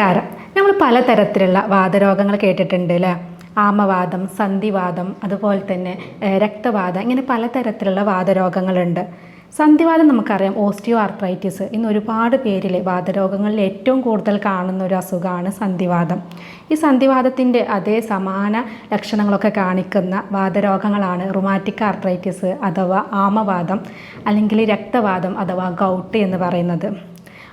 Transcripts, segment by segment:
നമസ്കാരം നമ്മൾ പലതരത്തിലുള്ള വാതരോഗങ്ങൾ കേട്ടിട്ടുണ്ട് അല്ലേ ആമവാദം സന്ധിവാദം അതുപോലെ തന്നെ രക്തവാദം ഇങ്ങനെ പലതരത്തിലുള്ള വാതരോഗങ്ങളുണ്ട് സന്ധിവാദം നമുക്കറിയാം ഓസ്റ്റിയോ ആർത്രൈറ്റിസ് ഇന്ന് ഒരുപാട് പേരിൽ വാതരോഗങ്ങളിൽ ഏറ്റവും കൂടുതൽ കാണുന്ന ഒരു അസുഖമാണ് സന്ധിവാദം. ഈ സന്ധിവാദത്തിന്റെ അതേ സമാന ലക്ഷണങ്ങളൊക്കെ കാണിക്കുന്ന വാതരോഗങ്ങളാണ് റുമാറ്റിക് ആർത്രൈറ്റിസ് അഥവാ ആമവാദം അല്ലെങ്കിൽ രക്തവാദം അഥവാ ഗൗട്ട് എന്ന് പറയുന്നത്.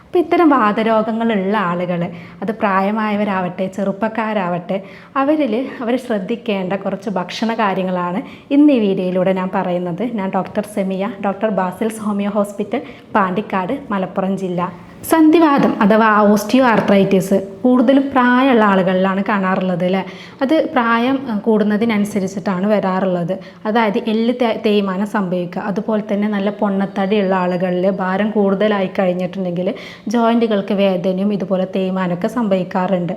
അപ്പോൾ ഇത്തരം വാതരോഗങ്ങളുള്ള ആളുകൾ അത് പ്രായമായവരാവട്ടെ ചെറുപ്പക്കാരാവട്ടെ അവരിൽ അവർ ശ്രദ്ധിക്കേണ്ട കുറച്ച് ഭക്ഷണ കാര്യങ്ങളാണ് ഇന്ന് ഈ വീഡിയോയിലൂടെ ഞാൻ പറയുന്നത്. ഞാൻ doctor Semiya doctor Basil's homeo hospital Pandikkad Malappuram ജില്ല. സന്ധിവാദം അഥവാ ഓസ്റ്റിയോ ആർത്രൈറ്റിസ് കൂടുതലും പ്രായമുള്ള ആളുകളിലാണ് കാണാറുള്ളത് അല്ലേ? അത് പ്രായം കൂടുന്നതിനനുസരിച്ചിട്ടാണ് വരാറുള്ളത്. അതായത് എല്ല് തേയ്മാനം സംഭവിക്കുക. അതുപോലെ തന്നെ നല്ല പൊണ്ണത്തടിയുള്ള ആളുകളിൽ ഭാരം കൂടുതലായി കഴിഞ്ഞിട്ടുണ്ടെങ്കിൽ ജോയിന്റുകൾക്ക് വേദനയും ഇതുപോലെ തേയ്മാനമൊക്കെ സംഭവിക്കാറുണ്ട്.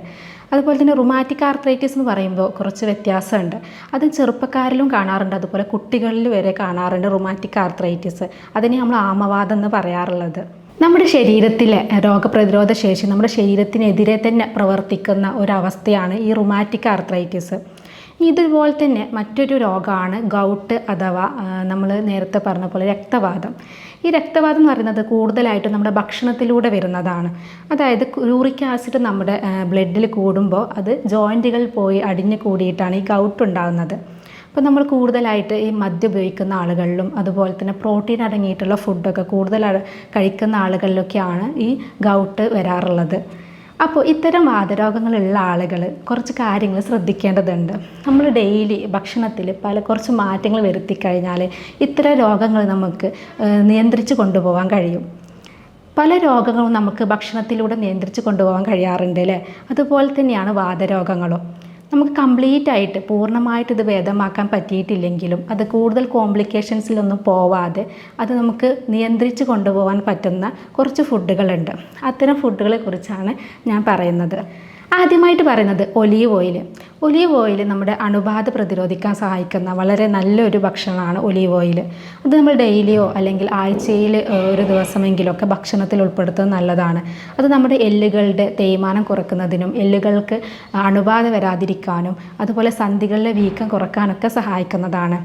അതുപോലെ തന്നെ റുമാറ്റിക് ആർത്രൈറ്റിസ് എന്ന് പറയുമ്പോൾ കുറച്ച് വ്യത്യാസമുണ്ട്. അത് ചെറുപ്പക്കാരിലും കാണാറുണ്ട്. അതുപോലെ കുട്ടികളിൽ വരെ കാണാറുണ്ട് റുമാറ്റിക് ആർത്രൈറ്റിസ് അതിനെ നമ്മൾ ആമവാദം എന്ന് പറയാറുള്ളത്. നമ്മുടെ ശരീരത്തിലെ രോഗപ്രതിരോധ ശേഷി നമ്മുടെ ശരീരത്തിനെതിരെ തന്നെ പ്രവർത്തിക്കുന്ന ഒരവസ്ഥയാണ് ഈ റുമാറ്റിക് ആർത്രൈറ്റിസ് ഇതുപോലെ തന്നെ മറ്റൊരു രോഗമാണ് ഗൗട്ട് അഥവാ നമ്മൾ നേരത്തെ പറഞ്ഞ പോലെ രക്തവാദം. ഈ രക്തവാദം എന്ന് പറയുന്നത് കൂടുതലായിട്ടും നമ്മുടെ ഭക്ഷണത്തിലൂടെ വരുന്നതാണ്. അതായത് യൂറിക് ആസിഡ് നമ്മുടെ ബ്ലഡിൽ കൂടുമ്പോൾ അത് ജോയിന്റുകളിൽ പോയി അടിഞ്ഞു കൂടിയിട്ടാണ് ഈ ഗൗട്ട് ഉണ്ടാകുന്നത് അപ്പോൾ നമ്മൾ കൂടുതലായിട്ട് ഈ മദ്യം ഉപയോഗിക്കുന്ന ആളുകളിലും അതുപോലെ തന്നെ പ്രോട്ടീൻ അടങ്ങിയിട്ടുള്ള ഫുഡൊക്കെ കൂടുതൽ കഴിക്കുന്ന ആളുകളിലൊക്കെയാണ് ഈ ഗൗട്ട് വരാറുള്ളത്. അപ്പോൾ ഇത്തരം വാതരോഗങ്ങളുള്ള ആളുകൾ കുറച്ച് കാര്യങ്ങൾ ശ്രദ്ധിക്കേണ്ടതുണ്ട്. നമ്മൾ ഡെയിലി ഭക്ഷണത്തിൽ പല കുറച്ച് മാറ്റങ്ങൾ വരുത്തി കഴിഞ്ഞാൽ ഇത്തരം രോഗങ്ങൾ നമുക്ക് നിയന്ത്രിച്ച് കൊണ്ടുപോകാൻ കഴിയും. പല രോഗങ്ങളും നമുക്ക് ഭക്ഷണത്തിലൂടെ നിയന്ത്രിച്ച് കൊണ്ടുപോകാൻ കഴിയാറുണ്ട് അല്ലേ? അതുപോലെ തന്നെയാണ് വാതരോഗങ്ങളും നമുക്ക് കംപ്ലീറ്റ് ആയിട്ട് പൂർണമായിട്ട് ഇത് ഭേദമാക്കാൻ പറ്റിയിട്ടില്ലെങ്കിലും അത് കൂടുതൽ കോംപ്ലിക്കേഷൻസിലൊന്നും പോവാതെ അത് നമുക്ക് നിയന്ത്രിച്ച് കൊണ്ടുപോകാൻ പറ്റുന്ന കുറച്ച് ഫുഡുകളുണ്ട് അത്തരം ഫുഡുകളെ കുറിച്ചാണ് ഞാൻ പറയുന്നത്. ആദ്യമായിട്ട് പറയുന്നത് ഒലീവ് ഓയിൽ. ഒലീവ് ഓയിൽ നമ്മുടെ അണുബാധ പ്രതിരോധിക്കാൻ സഹായിക്കുന്ന വളരെ നല്ലൊരു ഭക്ഷണമാണ് ഒലീവ് ഓയിൽ. അത് നമ്മൾ ഡെയിലിയോ അല്ലെങ്കിൽ ആഴ്ചയിൽ ഒരു ദിവസമെങ്കിലൊക്കെ ഭക്ഷണത്തിൽ ഉൾപ്പെടുത്തുന്നത് നല്ലതാണ്. അത് നമ്മുടെ എല്ലുകളുടെ തേയ്മാനം കുറക്കുന്നതിനും എല്ലുകൾക്ക് അണുബാധ വരാതിരിക്കാനും അതുപോലെ സന്ധികളിലെ വീക്കം കുറക്കാനൊക്കെ സഹായിക്കുന്നതാണ്.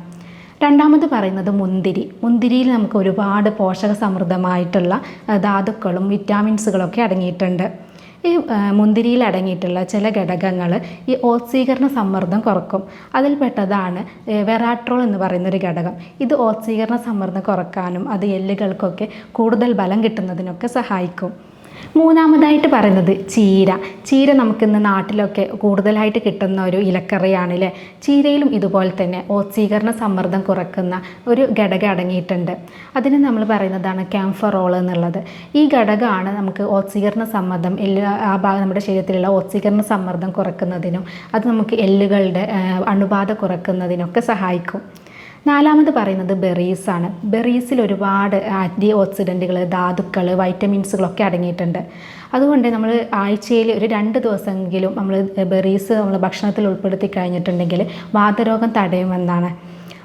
രണ്ടാമത് പറയുന്നത് മുന്തിരി. മുന്തിരിയിൽ നമുക്ക് ഒരുപാട് പോഷക സമൃദ്ധമായിട്ടുള്ള ധാതുക്കളും വിറ്റാമിൻസുകളൊക്കെ അടങ്ങിയിട്ടുണ്ട്. ഈ മുന്തിരിയിൽ അടങ്ങിയിട്ടുള്ള ചില ഘടകങ്ങൾ ഈ ഓക്സീകരണ സമ്മർദ്ദം കുറക്കും. അതിൽപ്പെട്ടതാണ് പെട്ടതാണ് വെറാട്രോൾ എന്ന് പറയുന്ന ഒരു ഘടകം. ഇത് ഓക്സീകരണ സമ്മർദ്ദം കുറക്കാനും അത് എല്ലുകൾക്കൊക്കെ കൂടുതൽ ബലം കിട്ടുന്നതിനൊക്കെ സഹായിക്കും. മൂന്നാമതായിട്ട് പറയുന്നത് ചീര. ചീര നമുക്കിന്ന് നാട്ടിലൊക്കെ കൂടുതലായിട്ട് കിട്ടുന്ന ഒരു ഇലക്കറിയാണല്ലേ? ചീരയിലും ഇതുപോലെ തന്നെ ഓക്സീകരണ സമ്മർദ്ദം കുറക്കുന്ന ഒരു ഘടകം അടങ്ങിയിട്ടുണ്ട്. അതിന് നമ്മൾ പറയുന്നതാണ് ക്യാംഫറോൾ എന്നുള്ളത്. ഈ ഘടകമാണ് നമുക്ക് ഓക്സീകരണ സമ്മർദ്ദം എല്ലാ ആ ഭാഗം നമ്മുടെ ശരീരത്തിലുള്ള ഓക്സീകരണ സമ്മർദ്ദം കുറക്കുന്നതിനും അത് നമുക്ക് എല്ലുകളുടെ അണുബാധ കുറക്കുന്നതിനൊക്കെ സഹായിക്കും. നാലാമത് പറയുന്നത് ബെറീസ് ആണ് ബെറീസിൽ ഒരുപാട് ആന്റി ഓക്സിഡന്റുകൾ ധാതുക്കൾ വൈറ്റമിൻസുകളൊക്കെ അടങ്ങിയിട്ടുണ്ട്. അതുകൊണ്ട് നമ്മൾ ആഴ്ചയിൽ ഒരു രണ്ട് ദിവസമെങ്കിലും നമ്മൾ ബെറീസ് നമ്മൾ ഭക്ഷണത്തിൽ ഉൾപ്പെടുത്തി കഴിഞ്ഞിട്ടുണ്ടെങ്കിൽ വാതരോഗം തടയുമെന്നാണ്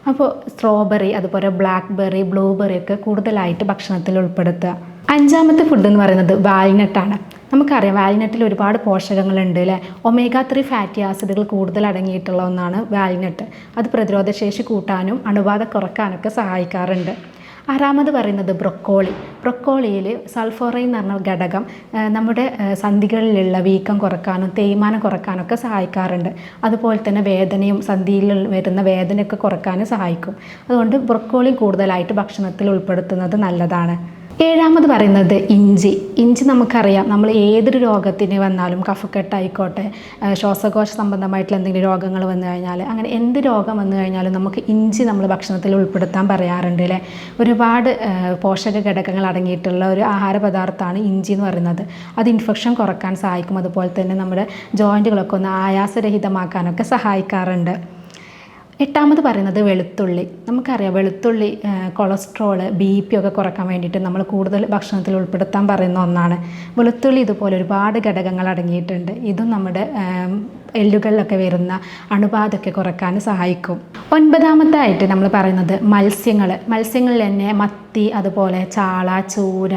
അപ്പോൾ സ്ട്രോബെറി അതുപോലെ ബ്ലാക്ക് ബെറി ബ്ലൂബെറി ഒക്കെ കൂടുതലായിട്ട് ഭക്ഷണത്തിൽ ഉൾപ്പെടുത്തുക. അഞ്ചാമത്തെ ഫുഡ് എന്ന് പറയുന്നത് വാൽനട്ടാണ്. നമുക്കറിയാം വാൽനട്ടിൽ ഒരുപാട് പോഷകങ്ങളുണ്ട് അല്ലേ ഒമേഗ ത്രീ ഫാറ്റി ആസിഡുകൾ കൂടുതൽ അടങ്ങിയിട്ടുള്ള ഒന്നാണ് വാൽനട്ട്. അത് പ്രതിരോധശേഷി കൂട്ടാനും അണുബാധ കുറക്കാനൊക്കെ സഹായിക്കാറുണ്ട്. ആറാമത് പറയുന്നത് ബ്രൊക്കോളി. ബ്രൊക്കോളിയിൽ സൾഫോറൈൻ എന്ന് പറഞ്ഞ ഘടകം നമ്മുടെ സന്ധികളിലുള്ള വീക്കം കുറക്കാനും തേയ്മാനം കുറക്കാനൊക്കെ സഹായിക്കാറുണ്ട്. അതുപോലെ തന്നെ വേദനയും സന്ധിയിൽ വരുന്ന വേദനയൊക്കെ കുറക്കാനും സഹായിക്കും. അതുകൊണ്ട് ബ്രൊക്കോളി കൂടുതലായിട്ട് ഭക്ഷണത്തിൽ ഉൾപ്പെടുത്തുന്നത് നല്ലതാണ്. ഏഴാമത് പറയുന്നത് ഇഞ്ചി. ഇഞ്ചി നമുക്കറിയാം. നമ്മൾ ഏതൊരു രോഗത്തിന് വന്നാലും കഫക്കെട്ടായിക്കോട്ടെ ശ്വാസകോശ സംബന്ധമായിട്ടുള്ള എന്തെങ്കിലും രോഗങ്ങൾ വന്നു കഴിഞ്ഞാൽ അങ്ങനെ എന്ത് രോഗം വന്നു കഴിഞ്ഞാലും നമുക്ക് ഇഞ്ചി നമ്മൾ ഭക്ഷണത്തിൽ ഉൾപ്പെടുത്താൻ പറയാറുണ്ട് അല്ലേ? ഒരുപാട് പോഷക ഘടകങ്ങൾ അടങ്ങിയിട്ടുള്ള ഒരു ആഹാര പദാർത്ഥമാണ് ഇഞ്ചി എന്ന് പറയുന്നത്. അത് ഇൻഫെക്ഷൻ കുറയ്ക്കാൻ സഹായിക്കും. അതുപോലെ തന്നെ നമ്മുടെ ജോയിന്റുകളൊക്കെ ഒന്ന് ആയാസരഹിതമാക്കാനൊക്കെ സഹായിക്കാറുണ്ട്. എട്ടാമത് പറയുന്നത് വെളുത്തുള്ളി. നമുക്കറിയാം വെളുത്തുള്ളി കൊളസ്ട്രോൾ ബി പി ഒക്കെ കുറയ്ക്കാൻ വേണ്ടിയിട്ട് നമ്മൾ കൂടുതൽ ഭക്ഷണത്തിൽ ഉൾപ്പെടുത്താൻ പറയുന്ന ഒന്നാണ്. വെളുത്തുള്ളി ഇതുപോലെ ഒരുപാട് ഘടകങ്ങൾ അടങ്ങിയിട്ടുണ്ട്. ഇതും നമ്മുടെ എല്ലുകളിലൊക്കെ വരുന്ന അണുബാധയൊക്കെ കുറയ്ക്കാൻ സഹായിക്കും. ഒൻപതാമത്തായിട്ട് നമ്മൾ പറയുന്നത് മത്സ്യങ്ങൾ മത്സ്യങ്ങളിൽ തന്നെ മത്തി അതുപോലെ ചാള ചൂര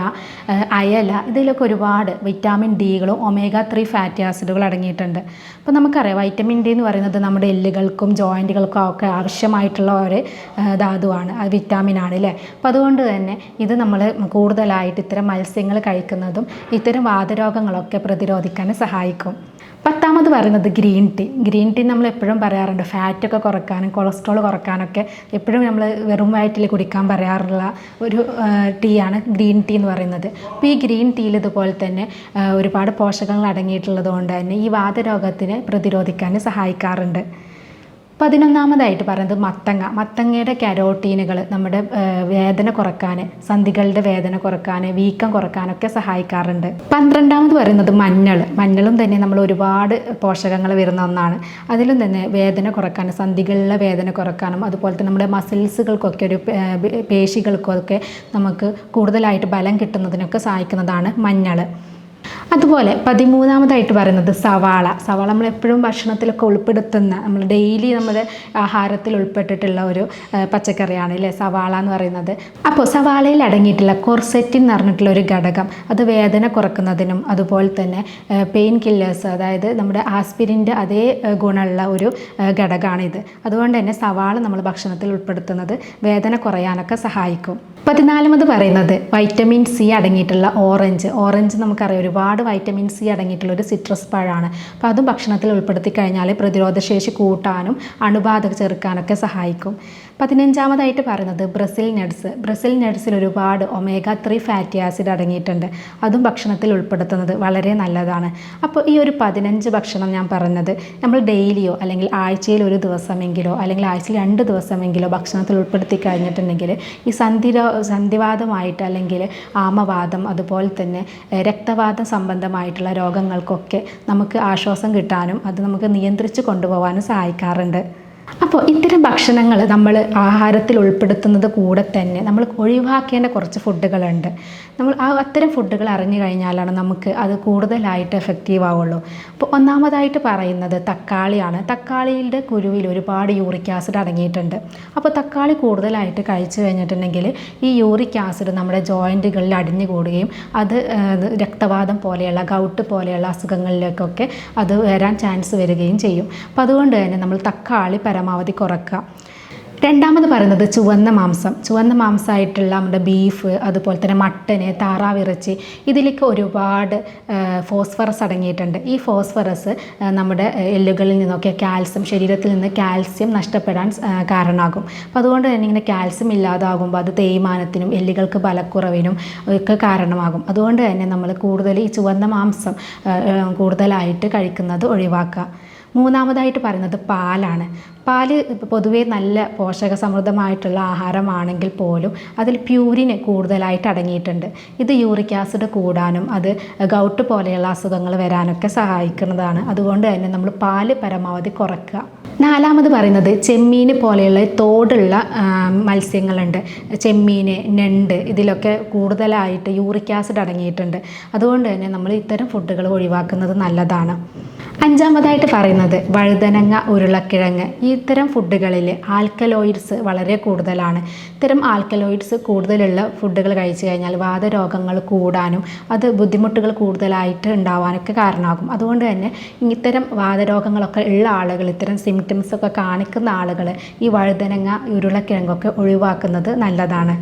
അയല ഇതിലൊക്കെ ഒരുപാട് വിറ്റാമിൻ ഡികളും ഒമേഗ ത്രീ ഫാറ്റി ആസിഡുകൾ അടങ്ങിയിട്ടുണ്ട്. അപ്പോൾ നമുക്കറിയാം വൈറ്റമിൻ ഡി എന്ന് പറയുന്നത് നമ്മുടെ എല്ലുകൾക്കും ജോയിന്റുകൾക്കും ഒക്കെ ആവശ്യമായിട്ടുള്ള ഒരു ധാതുവാണ്. അത് വിറ്റാമിനാണ് അല്ലേ അപ്പോൾ അതുകൊണ്ട് തന്നെ ഇത് നമ്മൾ കൂടുതലായിട്ട് ഇത്തരം മത്സ്യങ്ങൾ കഴിക്കുന്നതും ഇത്തരം വാതരോഗങ്ങളൊക്കെ പ്രതിരോധിക്കാൻ സഹായിക്കും. പത്താമത് പറയുന്നത് ഗ്രീൻ ടീ. ഗ്രീൻ ടീ നമ്മൾ എപ്പോഴും പറയാറുണ്ട്. ഫാറ്റൊക്കെ കുറക്കാനും കൊളസ്ട്രോൾ കുറക്കാനൊക്കെ എപ്പോഴും നമ്മൾ വെറും വയറ്റിൽ കുടിക്കാൻ പറയാറുള്ള ഒരു ടീയാണ് ഗ്രീൻ ടീ എന്ന് പറയുന്നത്. അപ്പോൾ ഈ ഗ്രീൻ ടീയിൽ ഇതുപോലെ തന്നെ ഒരുപാട് പോഷകങ്ങൾ അടങ്ങിയിട്ടുള്ളത് കൊണ്ട് തന്നെ ഈ വാതരോഗത്തിനെ പ്രതിരോധിക്കാൻ സഹായിക്കാറുണ്ട്. പതിനൊന്നാമതായിട്ട് പറയുന്നത് മത്തങ്ങ. മത്തങ്ങയുടെ കരോട്ടീനുകൾ നമ്മുടെ വേദന കുറയ്ക്കാൻ സന്ധികളുടെ വേദന കുറയ്ക്കാൻ വീക്കം കുറക്കാനൊക്കെ സഹായിക്കാറുണ്ട്. പന്ത്രണ്ടാമത് പറയുന്നത് മഞ്ഞൾ മഞ്ഞളും തന്നെ നമ്മൾ ഒരുപാട് പോഷകങ്ങൾ വരുന്ന ഒന്നാണ്. അതിലും തന്നെ വേദന കുറയ്ക്കാൻ സന്ധികളിലെ വേദന കുറക്കാനും അതുപോലെ തന്നെ നമ്മുടെ മസിൽസുകൾക്കൊക്കെ ഒരു പേശികൾക്കൊക്കെ നമുക്ക് കൂടുതലായിട്ട് ബലം കിട്ടുന്നതിനൊക്കെ സഹായിക്കുന്നതാണ് മഞ്ഞൾ അതുപോലെ പതിമൂന്നാമതായിട്ട് പറയുന്നത് സവാള. സവാള നമ്മൾ എപ്പോഴും ഭക്ഷണത്തിലൊക്കെ ഉൾപ്പെടുത്തുന്ന നമ്മൾ ഡെയിലി നമ്മുടെ ആഹാരത്തിൽ ഉൾപ്പെട്ടിട്ടുള്ള ഒരു പച്ചക്കറിയാണ് അല്ലേ? സവാള എന്ന് പറയുന്നത്. അപ്പോൾ സവാളയിൽ അടങ്ങിയിട്ടുള്ള കൊർസെറ്റിൻ എന്ന് പറഞ്ഞിട്ടുള്ള ഒരു ഘടകം അത് വേദന കുറക്കുന്നതിനും അതുപോലെ തന്നെ പെയിൻ കില്ലേഴ്സ് അതായത് നമ്മുടെ ആസ്പിരിന്റെ അതേ ഗുണമുള്ള ഒരു ഘടകമാണിത്. അതുകൊണ്ട് തന്നെ സവാള നമ്മൾ ഭക്ഷണത്തിൽ ഉൾപ്പെടുത്തുന്നത് വേദന കുറയാനൊക്കെ സഹായിക്കും. പതിനാലാമത് പറയുന്നത് വൈറ്റമിൻ സി അടങ്ങിയിട്ടുള്ള ഓറഞ്ച് ഓറഞ്ച് നമുക്കറിയാം ഒരുപാട് വൈറ്റമിൻ സി അടങ്ങിയിട്ടുള്ള ഒരു സിട്രസ് പഴമാണ്. അപ്പോൾ അതും ഭക്ഷണത്തിൽ ഉൾപ്പെടുത്തി കഴിഞ്ഞാൽ പ്രതിരോധശേഷി കൂട്ടാനും അണുബാധ ചെറുക്കാനൊക്കെ സഹായിക്കും. പതിനഞ്ചാമതായിട്ട് പറയുന്നത് ബ്രസിൽ നട്ട്സ്. ബ്രസിൽ നട്ട്സിൽ ഒരുപാട് ഒമേഗ ത്രീ ഫാറ്റി ആസിഡ് അടങ്ങിയിട്ടുണ്ട്. അതും ഭക്ഷണത്തിൽ ഉൾപ്പെടുത്തുന്നത് വളരെ നല്ലതാണ്. അപ്പോൾ ഈ ഒരു പതിനഞ്ച് ഭക്ഷണം ഞാൻ പറഞ്ഞത് നമ്മൾ ഡെയിലിയോ അല്ലെങ്കിൽ ആഴ്ചയിൽ ഒരു ദിവസമെങ്കിലോ അല്ലെങ്കിൽ ആഴ്ചയിൽ രണ്ട് ദിവസമെങ്കിലോ ഭക്ഷണത്തിൽ ഉൾപ്പെടുത്തി കഴിഞ്ഞിട്ടുണ്ടെങ്കിൽ ഈ സന്ധിരോ സന്ധിവാദമായിട്ട് അല്ലെങ്കിൽ ആമവാദം അതുപോലെ തന്നെ രക്തവാദം സംബന്ധമായിട്ടുള്ള രോഗങ്ങൾക്കൊക്കെ നമുക്ക് ആശ്വാസം കിട്ടാനും അത് നമുക്ക് നിയന്ത്രിച്ച് കൊണ്ടുപോകാനും സഹായിക്കാറുണ്ട്. അപ്പോൾ ഇത്തരം ഭക്ഷണങ്ങൾ നമ്മൾ ആഹാരത്തിൽ ഉൾപ്പെടുത്തുന്നത് കൂടെ തന്നെ നമ്മൾ ഒഴിവാക്കേണ്ട കുറച്ച് ഫുഡുകളുണ്ട്. നമ്മൾ ആ അത്തരം ഫുഡുകൾ അറിഞ്ഞു കഴിഞ്ഞാലാണ് നമുക്ക് അത് കൂടുതലായിട്ട് എഫക്റ്റീവ് ആവുള്ളൂ. അപ്പോൾ ഒന്നാമതായിട്ട് പറയുന്നത് തക്കാളിയാണ്. തക്കാളിയുടെ കുരുവിൽ ഒരുപാട് യൂറിക് ആസിഡ് അടങ്ങിയിട്ടുണ്ട്. അപ്പോൾ തക്കാളി കൂടുതലായിട്ട് കഴിച്ചു കഴിഞ്ഞിട്ടുണ്ടെങ്കിൽ ഈ യൂറിക് ആസിഡ് നമ്മുടെ ജോയിന്റുകളിൽ അടിഞ്ഞു കൂടുകയും അത് രക്തവാദം പോലെയുള്ള ഗൗട്ട് പോലെയുള്ള അസുഖങ്ങളിലേക്കൊക്കെ അത് വരാൻ ചാൻസ് വരികയും ചെയ്യും. അപ്പോൾ അതുകൊണ്ട് തന്നെ നമ്മൾ തക്കാളി പരമാവധി കുറക്കുക. രണ്ടാമത് പറയുന്നത് ചുവന്ന മാംസം. ചുവന്ന മാംസമായിട്ടുള്ള നമ്മുടെ ബീഫ് അതുപോലെ തന്നെ മട്ടന് താറാവിറച്ചി ഇതിലൊക്കെ ഒരുപാട് ഫോസ്ഫറസ് അടങ്ങിയിട്ടുണ്ട്. ഈ ഫോസ്ഫറസ് നമ്മുടെ എല്ലുകളിൽ നിന്നൊക്കെ കാൽസ്യം ശരീരത്തിൽ നിന്ന് കാൽസ്യം നഷ്ടപ്പെടാൻ കാരണമാകും. അപ്പോൾ അതുകൊണ്ട് തന്നെ ഇങ്ങനെ കാൽസ്യം ഇല്ലാതാകുമ്പോൾ അത് തേയ്മാനത്തിനും എല്ലുകൾക്ക് ബലക്കുറവിനും ഒക്കെ കാരണമാകും. അതുകൊണ്ട് തന്നെ നമ്മൾ കൂടുതൽ ഈ ചുവന്ന മാംസം കൂടുതലായിട്ട് കഴിക്കുന്നത് ഒഴിവാക്കുക. മൂന്നാമതായിട്ട് പറയുന്നത് പാലാണ്. പാൽ പൊതുവേ നല്ല പോഷക സമൃദ്ധമായിട്ടുള്ള ആഹാരമാണെങ്കിൽ പോലും അതിൽ പ്യൂരിന് കൂടുതലായിട്ട് അടങ്ങിയിട്ടുണ്ട്. ഇത് യൂറിക് ആസിഡ് കൂടാനും അത് ഗൗട്ട് പോലെയുള്ള അസുഖങ്ങൾ വരാനൊക്കെ സഹായിക്കുന്നതാണ്. അതുകൊണ്ട് തന്നെ നമ്മൾ പാൽ പരമാവധി കുറയ്ക്കുക നാലാമത് പറയുന്നത് ചെമ്മീൻ പോലെയുള്ള തോടുള്ള മത്സ്യങ്ങളുണ്ട്. ചെമ്മീൻ ഞണ്ട് ഇതിലൊക്കെ കൂടുതലായിട്ട് യൂറിക് ആസിഡ് അടങ്ങിയിട്ടുണ്ട്. അതുകൊണ്ട് തന്നെ നമ്മൾ ഇത്തരം ഫുഡുകൾ ഒഴിവാക്കുന്നത് നല്ലതാണ്. അഞ്ചാമതായിട്ട് പറയുന്നത് വഴുതനങ്ങ ഉരുളക്കിഴങ്ങ്. ഈ ഇത്തരം ഫുഡുകളിൽ ആൽക്കലോയിഡ്സ് വളരെ കൂടുതലാണ്. ഇത്തരം ആൽക്കലോയിഡ്സ് കൂടുതലുള്ള ഫുഡുകൾ കഴിച്ചു കഴിഞ്ഞാൽ വാതരോഗങ്ങൾ കൂടാനും അത് ബുദ്ധിമുട്ടുകൾ കൂടുതലായിട്ട് ഉണ്ടാവാനൊക്കെ കാരണമാകും. അതുകൊണ്ട് തന്നെ ഇത്തരം വാതരോഗങ്ങളൊക്കെ ഉള്ള ആളുകൾ ഇത്തരം സിംറ്റംസ് ഒക്കെ കാണിക്കുന്ന ആളുകൾ ഈ വഴുതനങ്ങ ഉരുളക്കിഴങ്ങൊക്കെ ഒഴിവാക്കുന്നത് നല്ലതാണ്.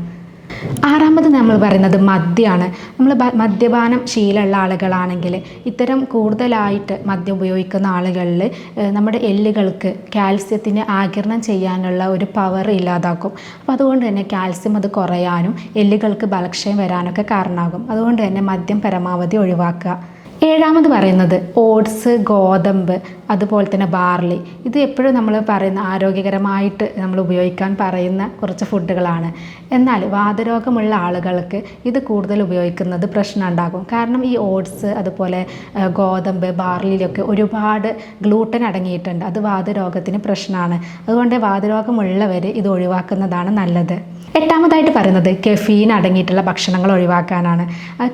ആറാമത് നമ്മൾ പറയുന്നത് മദ്യമാണ് നമ്മൾ മദ്യപാനം ശീലമുള്ള ആളുകളാണെങ്കിൽ ഇത്തരം കൂടുതലായിട്ട് മദ്യം ഉപയോഗിക്കുന്ന ആളുകളിൽ നമ്മുടെ എല്ലുകൾക്ക് കാൽസ്യത്തിന് ആകിരണം ചെയ്യാനുള്ള ഒരു പവർ ഇല്ലാതാക്കും. അപ്പോൾ അതുകൊണ്ട് തന്നെ കാൽസ്യം അത് കുറയാനും എല്ലുകൾക്ക് ബലക്ഷയം വരാനൊക്കെ കാരണമാകും. അതുകൊണ്ട് തന്നെ മദ്യം പരമാവധി ഒഴിവാക്കുക. ഏഴാമത് പറയുന്നത് ഓട്സ് ഗോതമ്പ് അതുപോലെ തന്നെ ബാർലി. ഇത് എപ്പോഴും നമ്മൾ പറയുന്ന ആരോഗ്യകരമായിട്ട് നമ്മൾ ഉപയോഗിക്കാൻ പറയുന്ന കുറച്ച് ഫുഡുകളാണ്. എന്നാൽ വാതരോഗമുള്ള ആളുകൾക്ക് ഇത് കൂടുതൽ ഉപയോഗിക്കുന്നത് പ്രശ്നം ഉണ്ടാകും. കാരണം ഈ ഓട്സ് അതുപോലെ ഗോതമ്പ് ബാർലിയിലൊക്കെ ഒരുപാട് ഗ്ലൂട്ടൻ അടങ്ങിയിട്ടുണ്ട്. അത് വാതരോഗത്തിന് പ്രശ്നമാണ്. അതുകൊണ്ട് വാതരോഗമുള്ളവർ ഇത് ഒഴിവാക്കുന്നതാണ് നല്ലത്. എട്ടാമതായിട്ട് പറയുന്നത് കെഫീൻ അടങ്ങിയിട്ടുള്ള ഭക്ഷണങ്ങൾ ഒഴിവാക്കാനാണ്.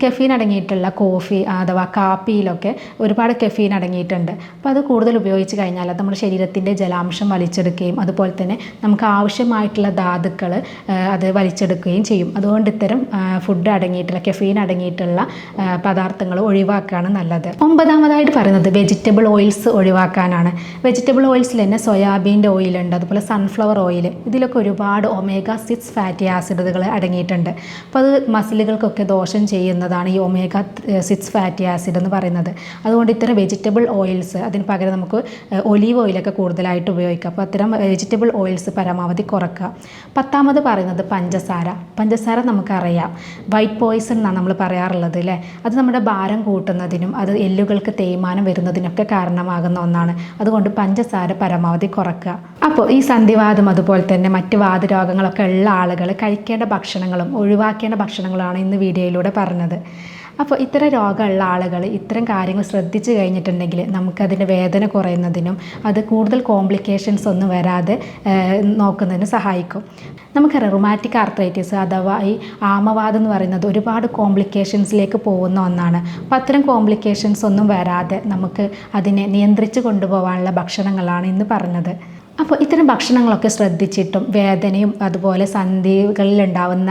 കെഫീൻ അടങ്ങിയിട്ടുള്ള കോഫി അഥവാ കാപ്പിയിലൊക്കെ ഒരുപാട് കെഫീൻ അടങ്ങിയിട്ടുണ്ട്. അപ്പോൾ അത് കൂടുതൽ ഉപയോഗിച്ച് കഴിഞ്ഞാൽ അത് നമ്മുടെ ശരീരത്തിന്റെ ജലാംശം വലിച്ചെടുക്കുകയും അതുപോലെ തന്നെ നമുക്ക് ആവശ്യമായിട്ടുള്ള ധാതുക്കൾ അത് വലിച്ചെടുക്കുകയും ചെയ്യും. അതുകൊണ്ട് ഇത്തരം ഫുഡ് അടങ്ങിയിട്ടുള്ള കെഫീൻ അടങ്ങിയിട്ടുള്ള പദാർത്ഥങ്ങൾ ഒഴിവാക്കുകയാണ് നല്ലത്. ഒമ്പതാമതായിട്ട് പറയുന്നത് വെജിറ്റബിൾ ഓയിൽസ് ഒഴിവാക്കാനാണ്. വെജിറ്റബിൾ ഓയിൽസിൽ തന്നെ സോയാബീന്റെ ഓയിലുണ്ട് അതുപോലെ സൺഫ്ലവർ ഓയിൽ ഇതിലൊക്കെ ഒരുപാട് ഒമേഗ സിക്സ് ആസിഡുകൾ അടങ്ങിയിട്ടുണ്ട്. അപ്പോൾ അത് മസിലുകൾക്കൊക്കെ ദോഷം ചെയ്യുന്നതാണ് ഈ ഒമേഗ സിക്സ് ഫാറ്റി ആസിഡ് എന്ന് പറയുന്നത്. അതുകൊണ്ട് ഇത്തരം വെജിറ്റബിൾ ഓയിൽസ് അതിന് പകരം നമുക്ക് ഒലീവ് ഓയിലൊക്കെ കൂടുതലായിട്ട് ഉപയോഗിക്കാം. അപ്പോൾ അത്തരം വെജിറ്റബിൾ ഓയിൽസ് പരമാവധി കുറക്കുക. പത്താമത് പറയുന്നത് പഞ്ചസാര. പഞ്ചസാര നമുക്കറിയാം. വൈറ്റ് പോയിസൺ എന്നാണ് നമ്മൾ പറയാറുള്ളത് അല്ലേ? അത് നമ്മുടെ ഭാരം കൂട്ടുന്നതിനും അത് എല്ലുകൾക്ക് തേയ്മാനം വരുന്നതിനൊക്കെ കാരണമാകുന്ന ഒന്നാണ്. അതുകൊണ്ട് പഞ്ചസാര പരമാവധി കുറക്കുക. അപ്പോൾ ഈ സന്ധിവാദം അതുപോലെ തന്നെ മറ്റ് വാതരോഗങ്ങളൊക്കെ ഉള്ള ആളുകൾ കഴിക്കേണ്ട ഭക്ഷണങ്ങളും ഒഴിവാക്കേണ്ട ഭക്ഷണങ്ങളാണ് ഇന്ന് വീഡിയോയിലൂടെ പറഞ്ഞത്. അപ്പോൾ ഇത്തരം രോഗമുള്ള ആളുകൾ ഇത്തരം കാര്യങ്ങൾ ശ്രദ്ധിച്ചു കഴിഞ്ഞിട്ടുണ്ടെങ്കിൽ നമുക്കതിന്റെ വേദന കുറയുന്നതിനും അത് കൂടുതൽ കോംപ്ലിക്കേഷൻസ് ഒന്നും വരാതെ നോക്കുന്നതിന് സഹായിക്കും. നമുക്ക് റുമാറ്റിക് ആർത്രൈറ്റിസ് അഥവാ ഈ ആമവാദം എന്ന് പറയുന്നത് ഒരുപാട് കോംപ്ലിക്കേഷൻസിലേക്ക് പോകുന്ന ഒന്നാണ്. അപ്പോൾ അത്തരം കോംപ്ലിക്കേഷൻസ് ഒന്നും വരാതെ നമുക്ക് അതിനെ നിയന്ത്രിച്ച് കൊണ്ടുപോകാനുള്ള ഭക്ഷണങ്ങളാണ് ഇന്ന് പറഞ്ഞത്. അപ്പോൾ ഇത്തരം ഭക്ഷണങ്ങളൊക്കെ ശ്രദ്ധിച്ചിട്ടും വേദനയും അതുപോലെ സന്ധികളിൽ ഉണ്ടാവുന്ന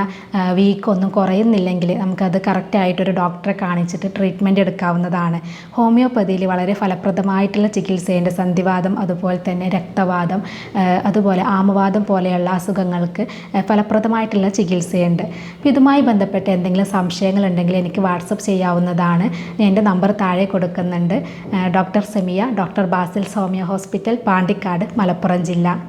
വീക്കൊന്നും കുറയുന്നില്ലെങ്കിൽ നമുക്കത് കറക്റ്റായിട്ടൊരു ഡോക്ടറെ കാണിച്ചിട്ട് ട്രീറ്റ്മെന്റ് എടുക്കാവുന്നതാണ്. ഹോമിയോപ്പതിയിൽ വളരെ ഫലപ്രദമായിട്ടുള്ള ചികിത്സയുണ്ട്. സന്ധിവാദം അതുപോലെ തന്നെ രക്തവാദം അതുപോലെ ആമവാദം പോലെയുള്ള അസുഖങ്ങൾക്ക് ഫലപ്രദമായിട്ടുള്ള ചികിത്സയുണ്ട്. അപ്പോൾ ഇതുമായി ബന്ധപ്പെട്ട് എന്തെങ്കിലും സംശയങ്ങളുണ്ടെങ്കിൽ എനിക്ക് വാട്സപ്പ് ചെയ്യാവുന്നതാണ്. ഞാൻ എന്റെ നമ്പർ താഴെ കൊടുക്കുന്നുണ്ട്. Doctor Semiya doctor Basil Saumya hospital Pandikkad Malappuram ജില്ല